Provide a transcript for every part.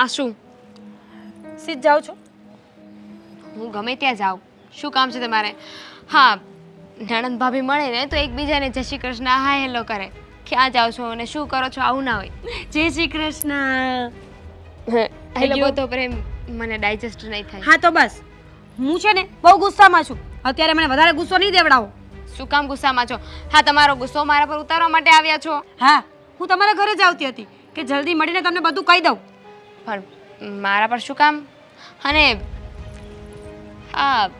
આ શું? સીધ જાઉં છું? હું ગમે ત્યાં જાઉં. શું કામ છે તમારે? હા નણંદ ભાભી મળે ને તો એકબીજાને જય શ્રી કૃષ્ણ હાય હેલો કરે. ક્યાં જાઓ છો અને શું કરો છો? આવું ના હોય. જય શ્રી કૃષ્ણ. હેલો. તો પ્રેમ મને ડાયજેસ્ટ નહીં થાય. હા તો બસ. હું છે ને બહુ ગુસ્સામાં છું. અત્યારે મને વધારે ગુસ્સો નહીં દેવડાવો. શું કામ ગુસ્સામાં છો? હા તમારો ગુસ્સો મારા પર ઉતારવા માટે આવ્યા છો. હા હું તમારા ઘરે જ આવતી હતી કે જલ્દી મળીને તમને બધું કહી દઉં. પણ મારા પર શું કામ? અને હા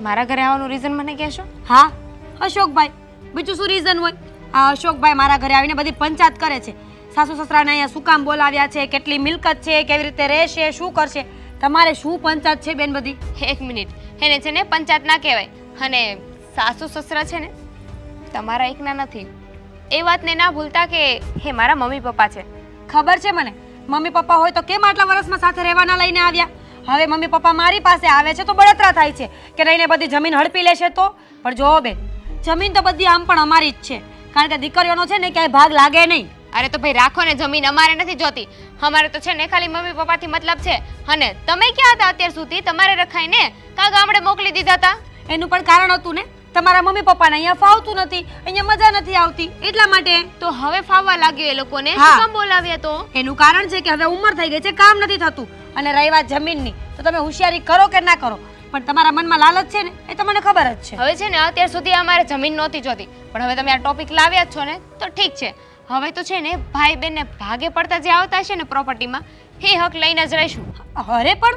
મારા ઘરે આવવાનું રીઝન મને કહેશો? હા અશોકભાઈ બીજું શું રીઝન હોય? આ અશોકભાઈ મારા ઘરે આવીને બધી પંચાયત કરે છે. સાસુ સસરાને અહીંયા શું કામ બોલાવ્યા છે કેટલી મિલકત છે કેવી રીતે રહેશે શું કરશે? તમારે શું પંચાયત છે બેન બધી? એક મિનિટ. એને છે ને પંચાયત ના કહેવાય. અને સાસુ સસરા છે ને તમારા એકના નથી. એ વાતને ના ભૂલતા કે હે મારા મમ્મી પપ્પા છે. ખબર છે મને? મમ્મી પપ્પા હોય તો કેમ આટલા વર્ષમાં સાથે રહેવાના લઈને આવ્યા? હવે મમ્મી પપ્પા મારી પાસે આવે છે તો બળતરા થાય છે કે નહીં બધી જમીન હડપી લેશે તો? પણ જો બેન જમીન તો બધી આમ પણ અમારી જ છે. કારણ કે દીકરીઓનો છે ને ક્યાંય ભાગ લાગે નહીં. અરે તો ભાઈ રાખો ને જમીન અમારે નથી જોતી. અમારે તો છે ને ખાલી મમ્મી પપ્પાથી મતલબ છે. અને તમે ક્યાં હતા અત્યાર સુધી? તમારે રખાઈને કા ગામડે મોકલી દીધા હતા? એનું પણ કારણ હતું ને? તમારા મમ્મી પપ્પાને અહીંયા ફાવતું નથી અહીંયા મજા નથી આવતી. એટલા માટે તો હવે ફાવવા લાગ્યું એ લોકોને? હા. શું કામ બોલાવ્યા તો? એનું કારણ છે કે હવે ઉંમર થઈ ગઈ છે કામ નથી થતું. અને રહી વાત જમીનની. તો તમે હોશિયારી કરો કે ના કરો? પણ તમારા મનમાં લાલચ છે ને એ તમને ખબર જ છે. હવે છે ને અત્યાર સુધી અમારે જમીન નહોતી જોતી. પણ હવે તમે આ ટોપિક લાવ્યા જ છો ને તો ઠીક છે. હવે તો છે ને ભાઈ બેનને ભાગે પડતા જે આવતા છે ને પ્રોપર્ટીમાં એ હક લઈને જ રહીશું. અરે પણ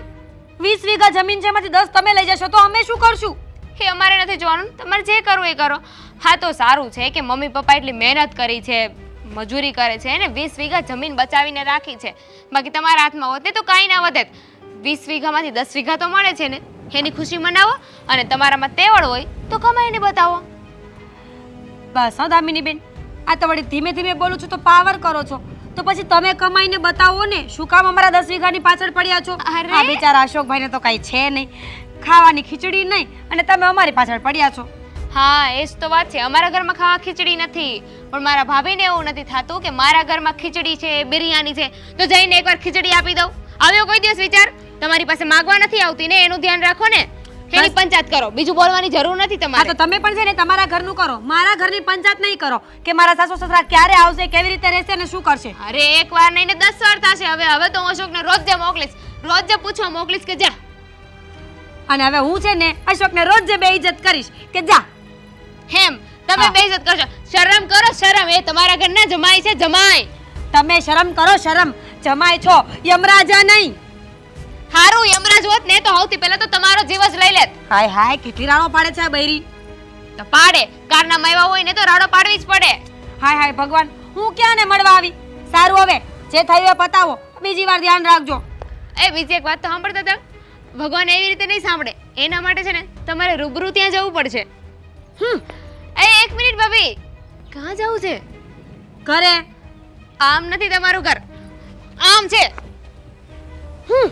વીસ વીઘા જમીન છે એમાંથી દસ તમે લઈ જશો તો અમે શું કરશું? એ અમારે નથી જોવાનું. તમારે જે કરવું એ કરો. હા તો સારું છે કે મમ્મી પપ્પા એટલી મહેનત કરી છે મજૂરી કરે છે અને વીસ વીઘા જમીન બચાવીને રાખી છે. બાકી તમારા હાથમાં હોત ને તો કાંઈ ના વધે વીસ વીઘામાંથી દસ વીઘા તો મળે છે ને. એની ખુશી મનાવો અને તમારામાં તેવડ હોય તો કમાઈને બતાવો. બસ હા દામિનીબેન. આ તો વળી ધીમે ધીમે બોલું છું તો પાવર કરો છો. તો પછી તમે કમાઈને બતાવો ને શું કામ અમારા દસ વીઘાની પાછળ પડ્યા છો? અરે! આ બિચારા અશોકભાઈને તો કાંઈ છે નહીં. ખાવાની ખીચડી નહીં અને તમે અમારી પાછળ પડ્યા છો. હા એ જ તો વાત છે. અમારા ઘરમાં ખાવા ખીચડી નથી. પણ મારા ભાભીને એવું નથી થતું કે મારા ઘરમાં ખીચડી છે બિરયાની છે. તો જઈને એકવાર ખીચડી આપી દઉં. આવ્યો કોઈ દિવસ વિચાર? તમારી પાસે માગવા નથી આવતી ને એનું ધ્યાન રાખો ને. એની પંચાયત કરો. બીજું બોલવાની જરૂર નથી તમારે. તો તમે પણ છે ને તમારા ઘરનું કરો. મારા ઘરની પંચાયત નહીં કરો કે મારા સાસુ સસરા ક્યારે આવશે કેવી રીતે રહેશે અને શું કરશે? અરે એક વાર નહીં ને દસ વાર થશે. હવે હવે તો હું અશોકને રોજ જે મોકલીશ. રોજ જે પૂછવા મોકલીશ કે જા. અને હવે હું છે ને અશોકને રોજ જે બેઇજ્જત કરીશ કે જા. હેમ તમે. બેઇજ્જત કરશો. શરમ કરો શરમ. એ તમારા ઘરના જમાઈ છે જમાઈ. તમે શરમ કરો શરમ. જમાય છો યમરાજા નહીં. હારું યમરાજ હોત ને તો સૌથી પહેલા તો તમારો જીવ જ લઈ લેત. હાય હાય કેટલી રાણો પાડે છે આ બૈરી? તો પાડે. કારના માયવા હોય ને તો રાડો પાડવી જ પડે. હાય હાય ભગવાન હું ક્યાં ને મળવા આવી? સારું હવે જે થયું એ પતાવો. બીજી વાર ધ્યાન રાખજો. એ બીજી એક વાત તો સાંભળતા હતા. ભગવાન એવી રીતે નહીં સાંભળે. એના માટે છે ને તમારે રૂબરૂ ત્યાં જવું પડશે. હમ. એ, એક મિનિટ ભાભી. ક્યાં જવું છે? ઘરે. આમ નથી તમારું ઘર. આમ છે. હમ.